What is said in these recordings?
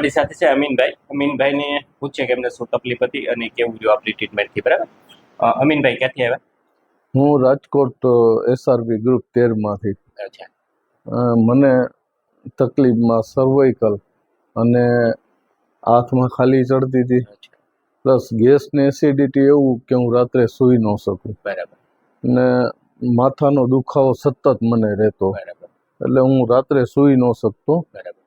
આપણી સાથે છે અમીનભાઈ. અમીનભાઈને પૂછીએ કે એમને શું તકલીફ હતી અને કેવું રહ્યું આપણી ટ્રીટમેન્ટથી બરાબર? અમીનભાઈ ક્યાંથી આવ્યા? હું રાજકોટ એસઆરબી ગ્રુપ તેરમાંથી મને તકલીફમાં સર્વાઇકલ અને હાથમાં ખાલી ચડતી હતી. પ્લસ ગેસ ને એસિડિટી એવું કે હું રાત્રે સૂઈ ન શકું. બરાબર. ને માથાનો દુખાવો સતત મને રહેતો. એટલે હું રાત્રે સૂઈ ન શકતો. બરાબર.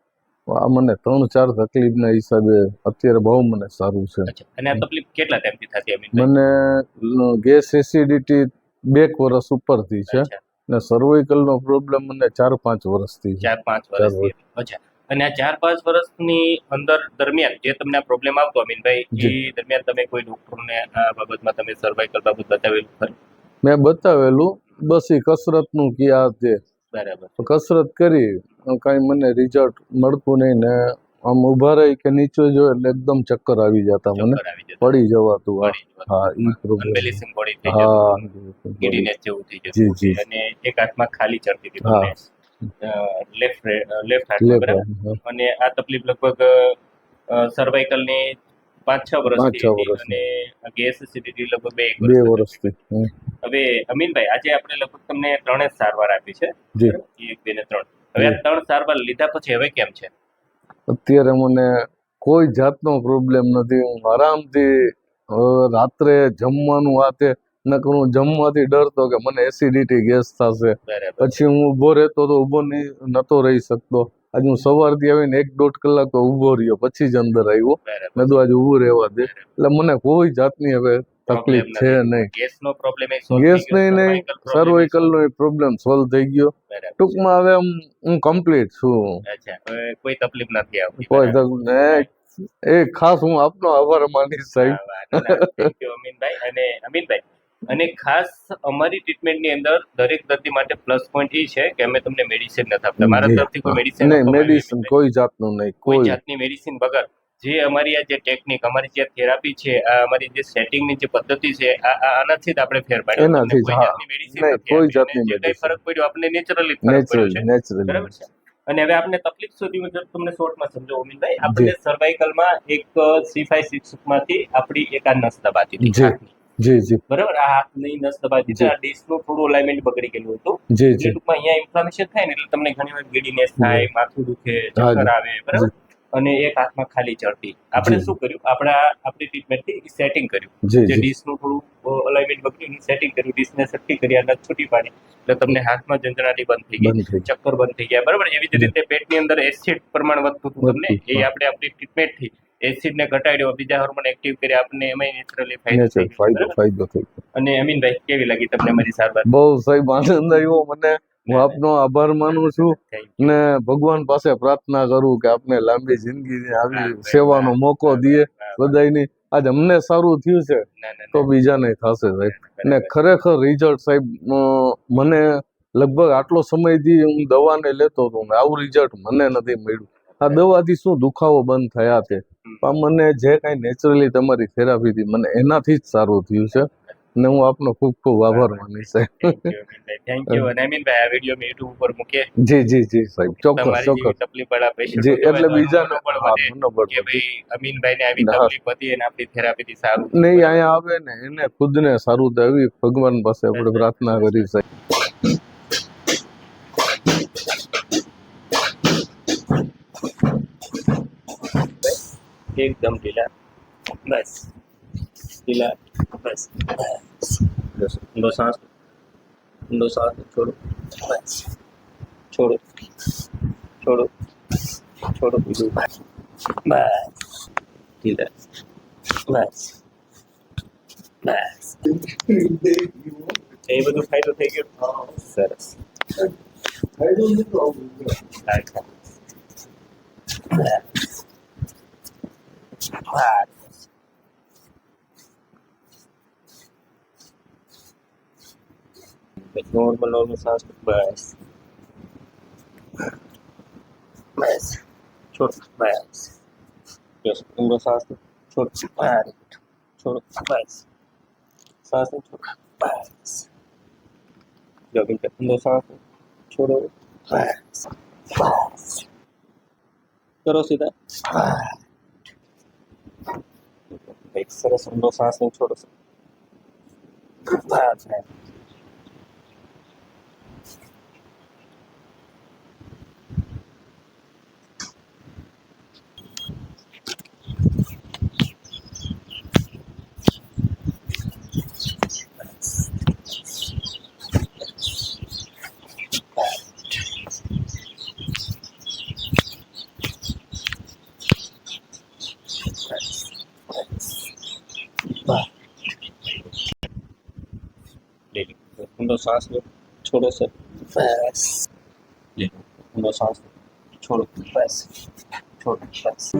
આ મને ત્રણ ચાર તકલીફના હિસાબે અત્યારે બહુ મને સારું છે. અને આ તકલીફ કેટલા ટાઈમથી થતી અમીનભાઈ? મને ગેસ એસિડિટી બે વર્ષ ઉપરથી છે. ને સર્વાઇકલનો પ્રોબ્લેમ મને ચાર પાંચ વર્ષથી ચાર પાંચ વર્ષથી અચ્છા. અને આ ચાર પાંચ વર્ષની અંદર દરમિયાન જે તમને આ પ્રોબ્લેમ આવતો અમીનભાઈ એ. દરમિયાન તમે કોઈ ડોક્ટરને આ બાબતમાં તમે સર્વાઇકલ બાબત બતાવેલું ખરું? મેં બતાવેલું બસ એ કસરતનું કે આ તે. બરાબર. તો કસરત કરી કાંઈ મને રિઝલ્ટ મળતું નહીં ને આમ ઊભા રહી કે નીચે જો એટલે એકદમ ચક્કર આવી જતા મને. પડી જવાતું. હા. ઈ પ્રોબ્લેમ હા ગીડીનેસ જેવું થઈ જી, જતું. જી. અને એક હાથમાં ખાલી ચડતી હતી હા. લેફ્ટ લેફ્ટ હાથ અને આ તકલીફ લગભગ સર્વાઇકલની પાંચ છ પાંચ છ વર્ષથી અને ગેસ એસિડિટી લગભગ બે બે વર્ષ વર્ષથી હવે અમીનભાઈ આજે આપણે લગભગ તમને ત્રણે જ સારવાર આપી છે. જી. એક બે ને ત્રણ. હવે આ ત્રણ સારવાર લીધા પછી હવે કેમ છે? અત્યારે મને કોઈ જાતનો પ્રોબ્લેમ નથી. હું આરામથી રાત્રે જમવાનું આ તે નકર હું જમવાથી ડરતો કે મને એસિડિટી ગેસ થશે. પછી હું ઊભો રહેતો તો ઊભો નહીં નતો રહી શકતો. આજે હું સવારથી આવીને એક દોઢ કલાક ઊભો રહ્યો પછી જ અંદર આવ્યો. મેં તો આજે ઊભું રહેવા દે. એટલે મને કોઈ જાતની હવે તકલીફ છે નહીં. ગેસ નો પ્રોબ્લેમ ગેસ નહીં નહીં. સર્વાઇકલ નો પ્રોબ્લેમ સોલ્વ થઈ ગયો. ટૂંકમાં હવે હું કમ્પ્લીટ છું. કોઈ તકલીફ નથી આવતી. કોઈ તકલીફ તક- એ ખાસ હું આપનો આભાર માનીશ સાહેબ. અમીનભાઈ. અને અમીનભાઈ અને ખાસ અમારી ટ્રીટમેન્ટની અંદર દરેક દર્દી માટે પ્લસ પોઈન્ટ એ છે કે અમે તમને મેડિસિન નથી આપતા. મારા તરફથી કોઈ મેડિસિન નહીં મેડિસિન કોઈ જાતનું નહીં. કોઈ જાતની મેડિસિન વગર જે અમારી આ જે ટેકનિક અમારી જે થેરાપી છે આ અમારી જે સેટિંગની જે પદ્ધતિ છે આનાથી જ આપણે ફેર પાડ્યો એનાથી કોઈ જાતની medicine. ફરક પડ્યો આપણે નેચરલી ફરક પડ્યો નેચરલી છે. નેચરલી બરાબર છે? અને હવે આપણે તકલીફ સુધી હું તમને શોર્ટમાં સમજો ઓમિનભાઈ. આપણે સર્વાઇકલમાં એક સી ફાઈવ સિક્સમાંથી આપણી એક આ નસ દબાતી હતી જી. જી જી. બરાબર? આ હાથની નસ દબાતી જી. આ ડિસ્કનું થોડું અલાઇનમેન્ટ બગડી ગયેલું હતું. જી જી. ટૂંકમાં અહીંયા ઇન્ફ્લામેશન થાય ને એટલે તમને ઘણી વાર ગીડીનેસ થાય માથું દુખે ચક્કર આવે બરાબર? અને એક હાથમાં ખાલી ચડતી. આપણે શું કર્યું? આપણા આપણી ટ્રીટમેન્ટથી સેટિંગ કર્યું. જે ડીશનું થોડું અલાઇમેન્ટ બગડ્યું સેટિંગ કર્યું. ડીશને સરખી કરી અને છૂટી પાડી. એટલે તમને હાથમાં જંજણાટી બંધ થઈ ગઈ. ચક્કર બંધ થઈ ગયા. બરાબર? એવી જ રીતે પેટની અંદર એસિડ પ્રમાણ વધતું હતું તમને. એ આપણે આપણી ટ્રીટમેન્ટથી એસિડ ને ઘટાડ્યો. બીજા હોર્મોન એક્ટિવ કર્યા. આપણને એમાં નેચરલી ફાયદો ફાયદો થઈ અને અમીનભાઈ કેવી લાગી તમને મારી સારવાર? બહુ સાહેબ આનંદ આવ્યો. મને હું આપનો આભાર માનું છું ને ભગવાન પાસે પ્રાર્થના કરું કે આપને લાંબી જિંદગી આવી સેવાનો મોકો દે બધાની આજ અમને સારું થયું છે તો બીજાને થશે સાહેબ ને ખરેખર રિઝલ્ટ સાહેબ મને લગભગ આટલો સમયથી હું દવાને લેતો હતો ને આવું રિઝલ્ટ મને નથી મળ્યું. આ દવાથી શું દુખાવો બંધ થયા છે. પણ મને જે કાંઈ નેચરલી તમારી થેરાપીથી મને એનાથી જ સારું થયું છે. ને હું આપનો ખૂબ ખૂબ આભાર માની સાહેબ થેન્ક યુ અમીનભાઈ. You. આ વીડિયો મેં યુટ્યુબ ઉપર મૂકે. જી જી જી સાહેબ. ચોક્કસ ચોક્કસ. તકલીફ વાળા patient જી એટલે બીજાનો પણ વધે કે ભાઈ અમીનભાઈને આવી તકલીફ હતી અને આપણી થેરાપીથી સારું નહીં અહીંયા આવે ને એને ખુદને સારું દેવી ભગવાન પાસે આપણે પ્રાર્થના કરી સાહેબ. એકદમ ઢીલા. બસ. ઢીલા. બસ બસ ઊંડો શ્વાસ ઊંડો શ્વાસ છોડો બસ છોડો છોડો છોડો બીજું બસ ઢીલા બસ બસ એ બધું ફાયદો થઈ ગયો સરસ અચ્છા બસ નોર્મલ નોર્મલ શ્વાસ બસ બસ છોડ બસ બસ ઊંડો શ્વાસ લો. છોડ બસ છોડ બસ શ્વાસ લો, છોડ બસ જો બીજા ઊંડો શ્વાસ લો. છોડો બસ બસ કરો સીધા એક સરસ ઊંડો શ્વાસ લઈને છોડો सांस लो छोड़ो सर बस ये लो सांस लो छोड़ो बस छोड़ो बस